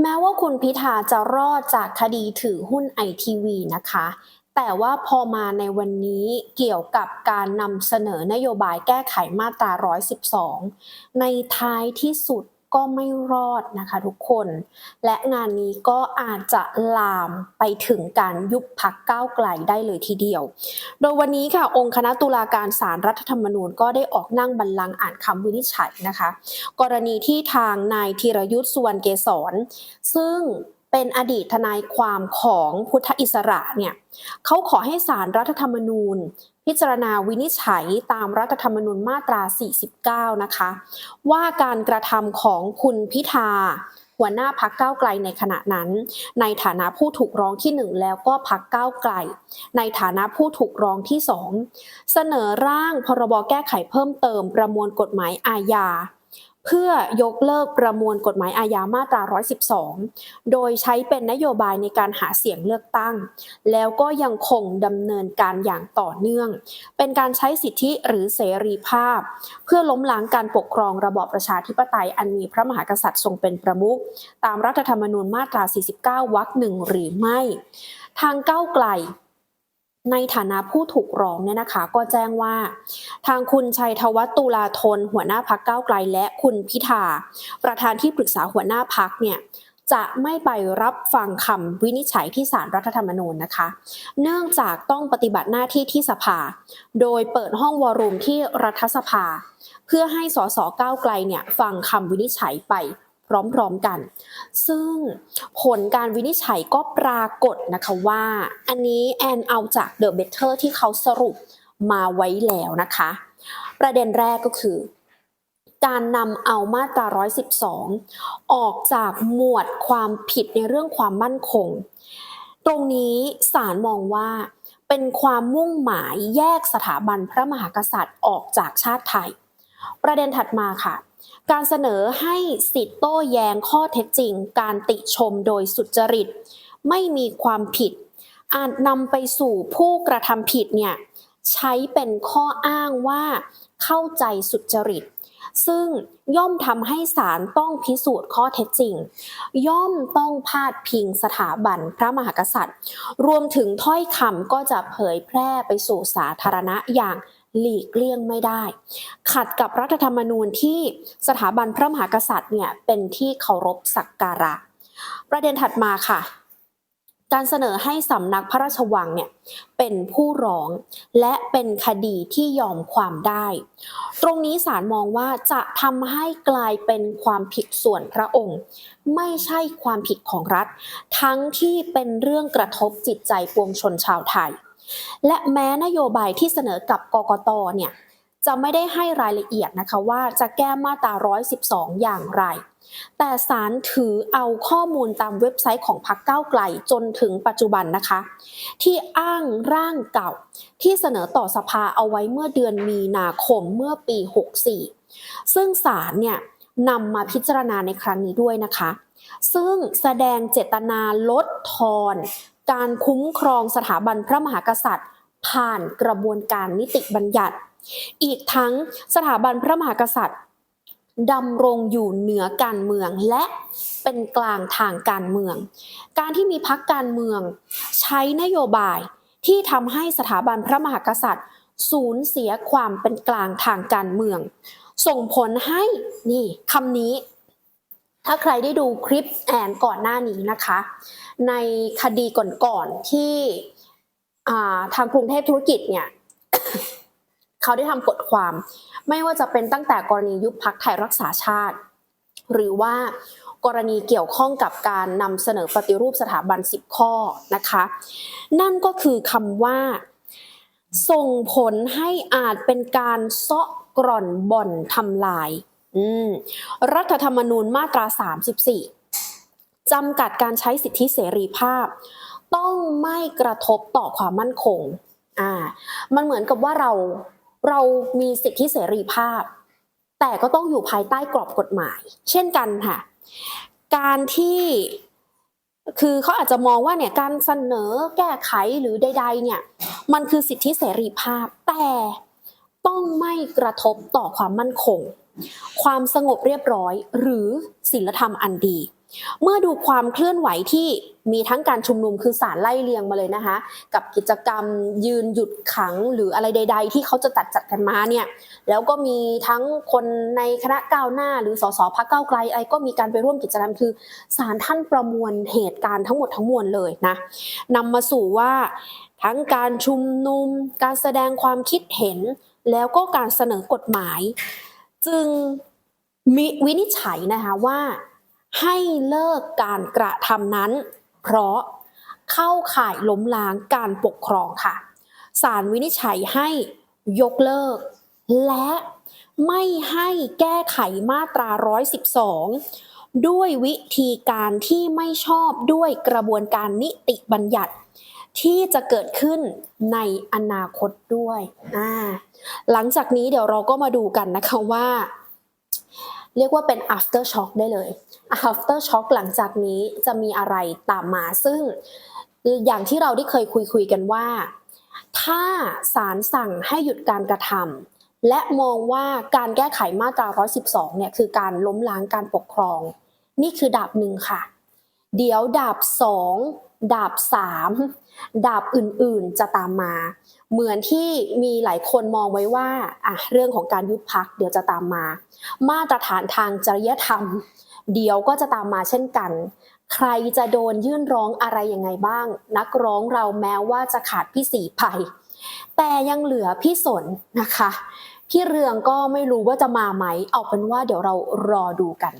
แม้ว่าคุณพิธาจะรอดจากคดีถือหุ้นไอทีวีนะคะ แต่ว่าพอมาในวันนี้เกี่ยวกับการนำเสนอนโยบายแก้ไขมาตรา 112 ในท้ายที่สุด ก็ไม่รอดนะคะทุกคน และงานนี้ก็อาจจะลามไปถึงการยุบพักก้าวไกลได้เลยทีเดียว โดยวันนี้ค่ะองค์คณะตุลาการศาลรรัฐธรรมนูญก็ได้ออกนั่งบัลลังก์อ่านคำวินิจฉัยนะคะ กรณีที่ทางนายธีรยุทธ์สุวรรณเกษรซึ่ง เป็นอดีตทนายความของพุทธอิสระเนี่ยเขาขอให้ศารรัฐธรรมนูญ พิจารณาวินิจฉัยตามรัฐธรรมนูญมาตรา 49 นะคะ ว่าการกระทำของคุณพิธาหัวหน้าพักก้าวไกลในขณะนั้น ในฐานะผู้ถูกร้องที่หนึ่งแล้วก็พักก้าวไกล ในฐานะผู้ถูกร้องที่สองเสนอร่างพรบแก้ไขเพิ่มเติมประมวลกฎหมายอาญา เพื่อยกเลิกประมวลกฎหมายอาญามาตรา 112 โดยใช้เป็นนโยบายในการหาเสียงเลือกตั้ง แล้วก็ยังคงดำเนินการอย่างต่อเนื่อง เป็นการใช้สิทธิหรือเสรีภาพ เพื่อล้มล้างการปกครองระบอบประชาธิปไตยอันมีพระมหากษัตริย์ทรงเป็นประมุขตามรัฐธรรมนูญมาตรา 49 วรรคหนึ่งหรือไม่ ทางก้าวไกล ในฐานะผู้ถูกร้องเนี่ยนะคะ ก็แจ้งว่า ทางคุณชัยธวัฒตุลาธน หัวหน้าพักก้าวไกล และคุณพิธาประธานที่ปรึกษาหัวหน้าพักเนี่ยจะไม่ไปรับฟังคำวินิจฉัยที่ศาลรรัฐธรรมนูญนะคะ เนื่องจากต้องปฏิบัติหน้าที่ที่สภา โดยเปิดห้องวอรูมที่รัฐสภา เพื่อให้สสก้าวไกลเนี่ยฟังคำวินิจฉัยไป พร้อมๆกัน ซึ่งผลการวินิจฉัยก็ปรากฏนะคะว่า อันนี้แอนเอาจาก The Better ที่เขาสรุปมาไว้แล้วนะคะ ประเด็นแรกก็คือ การนำเอามาตรา 112 ออกจากหมวดความผิดในเรื่องความมั่นคง ตรงนี้ศาลมองว่าเป็นความมุ่งหมายแยกสถาบันพระมหากษัตริย์ออกจากชาติไทย ประเด็นถัดมาค่ะ การเสนอให้สิทธิ์โต้แย้งข้อเท็จจริง การติชมโดยสุจริต ไม่มีความผิด อาจนำไปสู่ผู้กระทำผิดเนี่ยใช้เป็นข้ออ้างว่าเข้าใจสุจริต ซึ่งย่อมทำให้ศาลต้องพิสูจน์ข้อเท็จจริง ย่อมต้องพาดพิงสถาบันพระมหากษัตริย์ รวมถึงถ้อยคำก็จะเผยแพร่ไปสู่สาธารณะอย่าง หลีกเลี่ยงไม่ได้ ขัดกับรัฐธรรมนูญที่สถาบันพระมหากษัตริย์เนี่ยเป็นที่เคารพสักการะ ประเด็นถัดมาค่ะ การเสนอให้สำนักพระราชวังเนี่ยเป็นผู้ร้องและเป็นคดีที่ยอมความได้ ตรงนี้ศาลมองว่าจะทำให้กลายเป็นความผิดส่วนพระองค์ ไม่ใช่ความผิดของรัฐ ทั้งที่เป็นเรื่องกระทบจิตใจปวงชนชาวไทย และแม้นโยบายที่เสนอกับกกตเนี่ยจะไม่ได้ให้รายละเอียดนะคะว่าจะแก้มาตรา 112 อย่างไร แต่ศาลถือเอาข้อมูลตามเว็บไซต์ของพรรคก้าวไกลจนถึงปัจจุบันนะคะ ที่อ้างร่างเก่าที่เสนอต่อสภาเอาไว้เมื่อเดือนมีนาคมเมื่อปี 64 ซึ่งศาลเนี่ยนำมาพิจารณาในครั้งนี้ด้วยนะคะ ซึ่งแสดงเจตนาลดทอน การคุ้มครองสถาบันพระมหากษัตริย์ ผ่านกระบวนการนิติบัญญัติ อีกทั้งสถาบันพระมหากษัตริย์ดำรงอยู่เหนือการเมืองและเป็นกลางทางการเมือง การที่มีพักการเมือง ใช้นโยบายที่ทำให้สถาบันพระมหากษัตริย์ สูญเสียความเป็นกลางทางการเมือง ส่งผลให้นี่คำนี้ ถ้าใครได้ดูคลิปแอนก่อนหน้านี้นะคะ ในคดีก่อนๆที่ทางกรุงเทพธุรกิจเนี่ยเขาได้ทำกฎความ ไม่ว่าจะเป็นตั้งแต่กรณียุบพักไทยรักษาชาติ หรือว่ากรณีเกี่ยวข้องกับการนำเสนอปฏิรูปสถาบัน 10 ข้อนะคะ นั่นก็คือคำว่า ส่งผลให้อาจเป็นการเซาะกร่อนบ่อนทำลาย รัฐธรรมนูญมาตรา 34จำกัดการใช้สิทธิเสรีภาพ ต้องไม่กระทบต่อความมั่นคงอ่ามันเหมือนกับว่าเราเรามีสิทธิเสรีภาพ แต่ก็ต้องอยู่ภายใต้กรอบกฎหมาย เช่นกันค่ะ การที่คือเขาอาจจะมองว่าเนี่ยการเสนอแก้ไขหรือใด ๆ เนี่ย มันคือสิทธิเสรีภาพแต่ต้องไม่กระทบต่อความมั่นคง ความสงบเรียบร้อย หรือศีลธรรมอันดี เมื่อดูความเคลื่อนไหวที่มีทั้งการชุมนุมคือสารไล่เลียงมาเลยนะคะ กับกิจกรรมยืนหยุดขังหรืออะไรใด ๆ ที่เขาจะจัดจัดกันมาเนี่ยแล้วก็มีทั้งคนในคณะก้าวหน้า หรือสสพักก้าวไกลอะไรก็มีการไปร่วมกิจกรรมคือสารท่านประมวลเหตุการณ์ทั้งหมดทั้งมวลเลยนะนำมาสู่ว่าทั้งการชุมนุม การแสดงความคิดเห็น แล้วก็การเสนอกฎหมาย จึงมีวินิจฉัยนะคะว่า ให้เลิกการกระทำนั้น เพราะเข้าข่ายล้มล้างการปกครองค่ะศาลวินิจฉัยให้ยกเลิก และไม่ให้แก้ไขมาตรา 112 ด้วยวิธีการที่ไม่ชอบด้วยกระบวนการนิติบัญญัติ ที่จะเกิดขึ้นในอนาคตด้วยอ่าหลังจากนี้เดี๋ยวเราก็มาดูกันนะคะว่า เรียกว่าเป็น after shock ได้เลย after shock หลังจากนี้จะมีอะไรตามมา ซึ่งอย่างที่เราได้เคยคุยคุยๆกันว่า ถ้าศาลสั่งให้หยุดการกระทำและมองว่าการแก้ไขมาตรา 112 เนี่ยคือการล้มล้างการปกครอง นี่คือดาบหนึ่งค่ะ เดี๋ยวดาบสอง ดาบสามดาบอื่นๆจะตามมา เหมือนที่มีหลายคนมองไว้ว่าอะเรื่องของการยุบพักเดี๋ยวจะตามมา มาตรฐานทางจริยธรรม เดี๋ยวก็จะตามมาเช่นกัน ใครจะโดนยื่นร้องอะไรยังไงบ้าง นักร้องเราแม้ว่าจะขาดพี่สีไปแต่ยังเหลือพี่สนนะคะ พี่เรืองก็ไม่รู้ว่าจะมาไหม เอาเป็นว่าเดี๋ยวเรารอดูกัน